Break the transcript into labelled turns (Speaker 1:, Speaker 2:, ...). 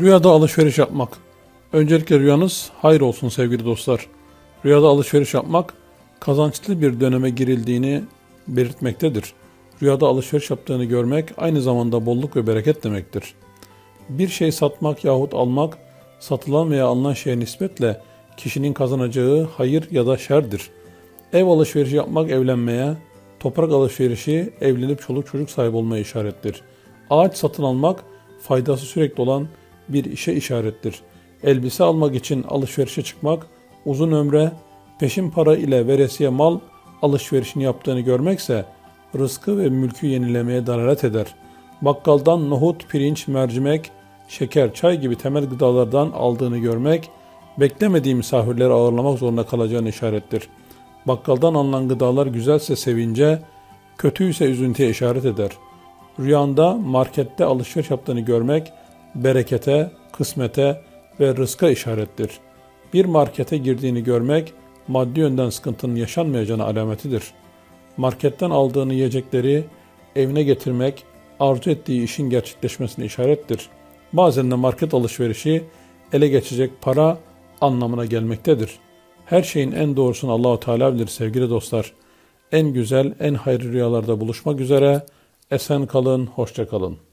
Speaker 1: Rüyada alışveriş yapmak. Öncelikle rüyanız hayır olsun sevgili dostlar. Rüyada alışveriş yapmak kazançlı bir döneme girildiğini belirtmektedir. Rüyada alışveriş yaptığını görmek aynı zamanda bolluk ve bereket demektir. Bir şey satmak yahut almak satılan veya alınan şeye nispetle kişinin kazanacağı hayır ya da şerdir. Ev alışverişi yapmak evlenmeye, toprak alışverişi evlenip çoluk çocuk sahibi olmaya işarettir. Ağaç satın almak faydası sürekli olan bir işe işarettir. Elbise almak için alışverişe çıkmak uzun ömre, peşin para ile veresiye mal alışverişini yaptığını görmekse rızkı ve mülkü yenilemeye dalalet eder. Bakkaldan nohut, pirinç, mercimek, şeker, çay gibi temel gıdalardan aldığını görmek, beklemediği misafirleri ağırlamak zorunda kalacağını işarettir. Bakkaldan alınan gıdalar güzelse sevince, kötüyse üzüntüye işaret eder. Rüyanda markette alışveriş yaptığını görmek, berekete, kısmete ve rızka işarettir. Bir markete girdiğini görmek, maddi yönden sıkıntının yaşanmayacağına alametidir. Marketten aldığını yiyecekleri evine getirmek, arzu ettiği işin gerçekleşmesine işarettir. Bazen de market alışverişi ele geçecek para anlamına gelmektedir. Her şeyin en doğrusunu Allahu Teala bilir sevgili dostlar. En güzel, en hayırlı rüyalarda buluşmak üzere. Esen kalın, hoşça kalın.